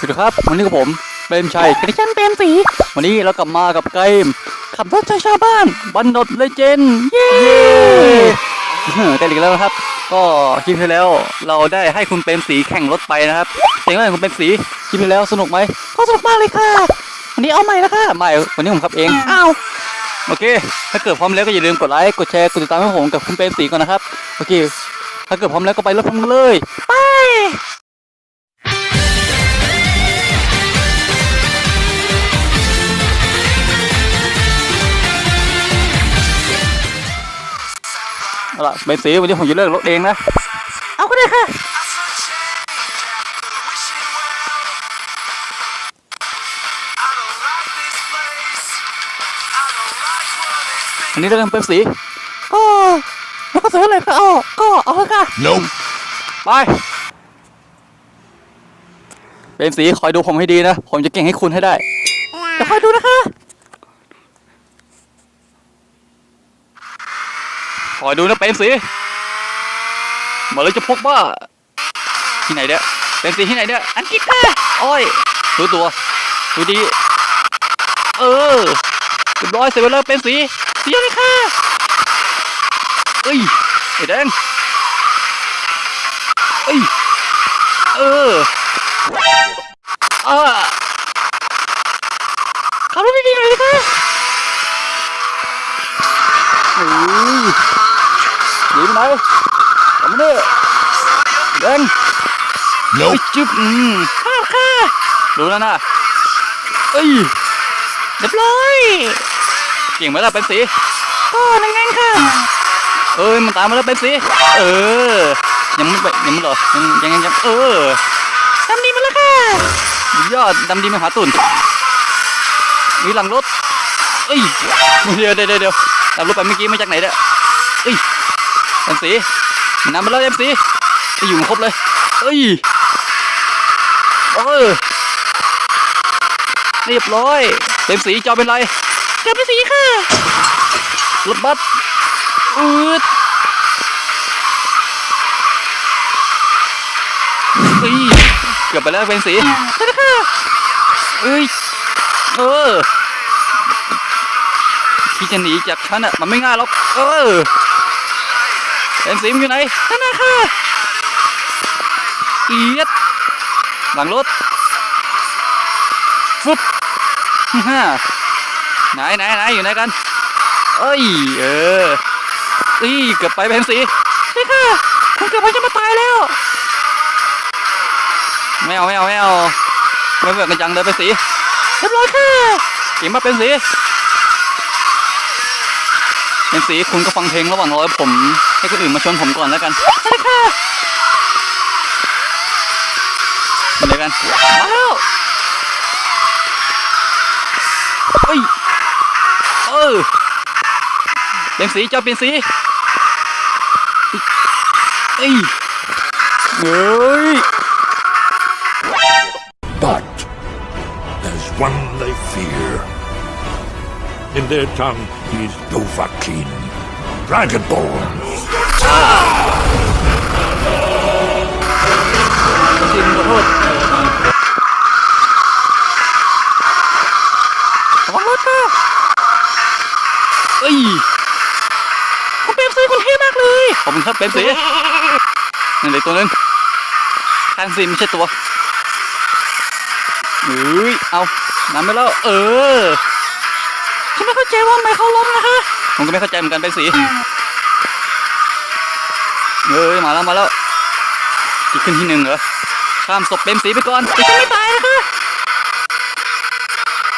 สวัสดีครับ วันนี้กับผมเปรมชัยกระชันเปรมสีวันนี้เรากลับมากับเกมขับรถชาวบ้านบันดดเลเจนด์เย้ได้อีกแล้วนะครับ ก็คลิปที่แล้วเราได้ให้คุณเปรมสีแข่งรถไปนะครับเป็นไงคุณเปรมสีคลิปที่แล้วสนุกไหมก็สนุกมากเลยค่ะ วันนี้เอาใหม่นะคะไม่วันนี้ผมขับเองอ้าวโอเค ถ้าเกิดพร้อมแล้วก็อย่าลืมกดไลค์กดแชร์กดติดตามให้ผมกับคุณเปรมสีก่อนนะครับโอเค ถ้าเกิดพร้อมแล้วก็ไปรถพร้อมกันเลยไป เอาล่ะเป็นสีวันนี้ผมจะเลิกรถเองนะ เอาก็ได้ค่ะ อันนี้เรื่องเป็นสีก็แล้วก็ซื้ออะไรก็เอาก็เอาเถอะค่ะ Nope. ไปเป็นสีคอยดูผมให้ดีนะ ผมจะเก่งให้คุณให้ได้จะคอยดูนะคะ คอยดูนะเป็นสีมื่อไรจะพกบ้า ที่ไหนเนี่ยเป็นสีที่ไหนเนี่ยอังกฤษค่ะโอ้ยดูตัวดูดี เออเรียบร้อยเสร็จไปแล้วเป็นสีสีอะไรค่ะเอ้ยไอ้แดงเอ้ยเออ กลับมาเนี่ยแดงเอ้ย Nope. จึ๊บอืมข้าวค่ะรู้แล้วนะเอ้ยเรียบร้อยเก่งไหมล่ะเป็นสีก็นั่งงั้นค่ะเอ้ยมันตามมาแล้วเป็นสีเออยังไม่ไปยังไม่หรอยังยังยังยังเออดำดีมาแล้วค่ะยอดดำดีมาหาตุ่นมีหลังรถเอ้ยเดี๋ยวเดี๋ยวเดี๋ยวเดี๋ยวตามรถไปเมื่อกี้มาจากไหนเนี่ยเอ้ยเป็นสีมั นนำมาแล้วเป็นสีไปอยู่กันครบเลย เอ้ยเออเรียบร้อยเต็มสีจอเป็นไรจอเป็นสีค่ะรถบัสอืดเอ้ยเกือบไปแล้วเป็นสีใช่ค่ะเอ้ยเออที่จะหนีจากฉันอะมันไม่ง่ายหรอกเออ เป็นสีมอยู่ไหนนั่นนะค่ะเอียดหลังรถฟึบฮ่าไหนไหนไหนอยู่ไหนกัน เอ้ย เออเอ้ยเกือบไปเป็นสีนี่ค่ะคุณเกือบไปจะมาตายแล้วไม่เอาไม่เอาไม่เอาไม่เบื่อกันจังเลยเป็นสีเรียบร้อยค่ะเก่งมาเป็นสี เป็นสีคุณก็ฟังเพลงระหว่างรอผม ให้คนอื่นมาชนผมก่อนแล้วกันใช่ค่ะมาเลยกันมาแล้วเฮ้ยเออเป็นสีเจ้าเป็นสีเอ้ยเฮ้ย But there's one they fear. In their tongue, he's Dovahkiin, Dragonborn. จริงขอโทษค่ะเอ้ยคุณเป็นสีคุณเท่มากเลย ขอบคุณครับเป็นสีนั่นเลยตัวนึงข้างสีไม่ใช่ตัวเฮ้ยเอาน้ำไปแล้ว เออ ฉันไม่เข้าใจว่าทำไมเขาล้มนะคะผมก็ไม่เข้าใจเหมือนกันเป็นสีเฮ้ยมาแล้วมาแล้วที่ขึ้นที่หนึ่งเหรอข้ามศพเป็นสีไปก่อนแต่ฉันไม่ตายนะคะ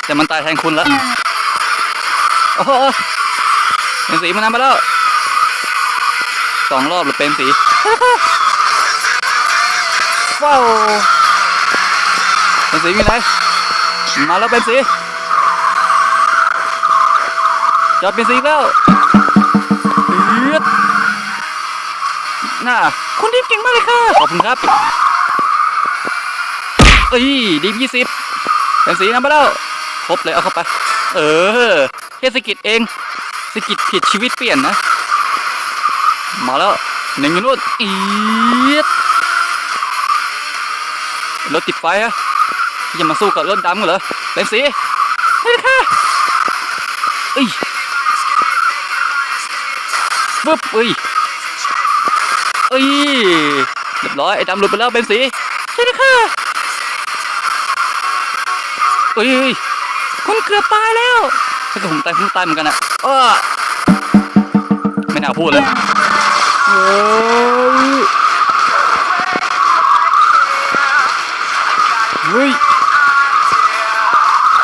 แต่มันตายแทนคุณแล้วโอ้โหเป็นสีมันนำมาแล้วสองรอบหรือเป็นสีว้าวเป็นสีมีไหนมาแล้วเป็นสี จอดเป็นสีอีกแล้วเอี๊ยดน่าคุณดิฟเก่งมากเลยค่ะ ขอบคุณครับเอ้ยดียี่สิบเป็นสีนำมาแล้วครบเลยเอาเข้าไป เออแค่สะกิดเองสะกิดผิดชีวิตเปลี่ยนนะ มาแล้วหนึ่งนู่นอีดรถติดไฟอะที่จะมาสู้กับรถดำกันเหรอเป็นสีนี่ค่ะเอ้ย ปึ๊บเอ้ยเอ้ยเรียบร้อยไอ้ดำหลุดไปแล้วเป็นสีใช่เลยค่ะเอ้ยเอ้ยคุณเกือบตายแล้วถ้าเกิดผมตายผมตายเหมือนกันอะเออไม่น่าพูดเลยเฮ้ยเฮ้ย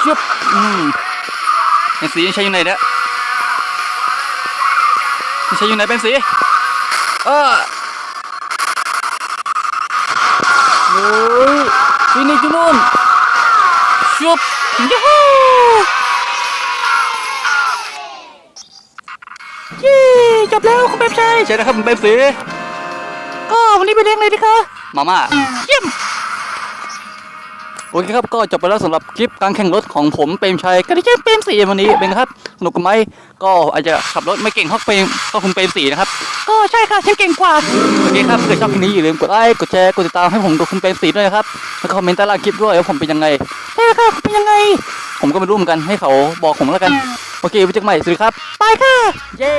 เชือบอืมเป็นสียังใช้อยู่ไหนเนี่ยยัง ใช้อยู่ไหนเป็นสีเออเฮ้ยฟินิชอยู่นู่นชุบยูฮูเย้จบแล้วคุณเป๊ปชัยใช่นะครับคุณเป๊ปสีก็วันนี้ไปเลี้ยงเลยดีคะมาม่าเยี่ยม โอเคครับก็จบไปแล้วสำหรับคลิปการแข่งรถของผมเปรมชัยก็ได้แค่เปรมสีวันนี้เป็นครับสนุกกันไหมก็อาจจะขับรถไม่เก่งเท่าเปรมเท่าคุณเปรมสีนะครับก็ใช่ค่ะฉันเก่งกว่าโอเคครับถ้าเกิดชอบคลิปนี้อย่าลืมกดไลค์กดแชร์กดติดตามให้ผมกับคุณเปรมสีด้วยนะครับแล้วคอมเมนต์ใต้ล่างคลิปด้วยว่าผมเป็นยังไงใช่ครับเป็นยังไง ผมก็ไม่รู้เหมือนกันให้เขาบอกผมแล้วกันโอเคไว้เจอกันใหม่สวัสดีครับไปค่ะเย้